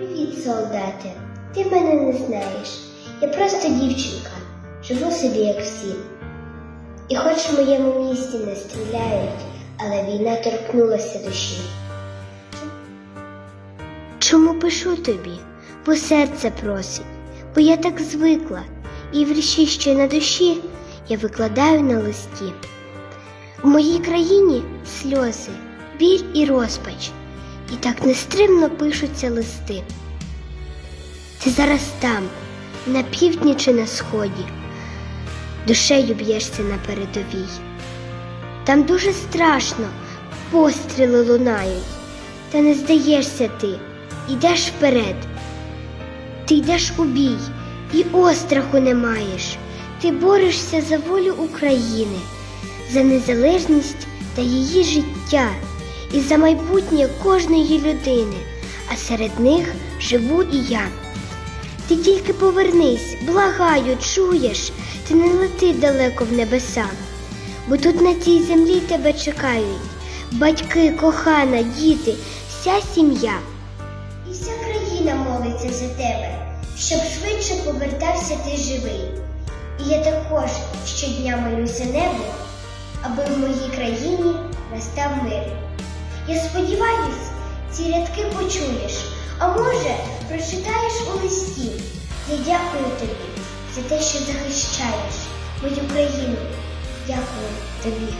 Привіт, солдате. Ти мене не знаєш. Я просто дівчинка. Живу собі, як всі. І хоч в моєму місті не стріляють, але війна торкнулася душі. Чому пишу тобі? Бо серце просить, бо я так звикла, і вірші, що на душі, я викладаю на листі. В моїй країні сльози, біль і розпач, і так нестримно пишуться листи. Ти зараз там, на півдні чи на сході, душею б'єшся на передовій. Там дуже страшно, постріли лунають, та не здаєшся ти, йдеш вперед. Ти йдеш у бій і остраху не маєш. Ти борешся за волю України, за незалежність та її життя і за майбутнє кожної людини, а серед них живу і я. Ти тільки повернись, благаю, чуєш, ти не лети далеко в небеса, бо тут на цій землі тебе чекають батьки, кохана, діти, вся сім'я. І вся країна молиться за тебе, щоб швидше повертався ти живий. І я також щодня молюся небу, аби в моїй країні настав мир. Я сподіваюсь, ці рядки почуєш, а може, прочитаєш у листі. Я дякую тобі за те, що захищаєш мою країну. Дякую тобі.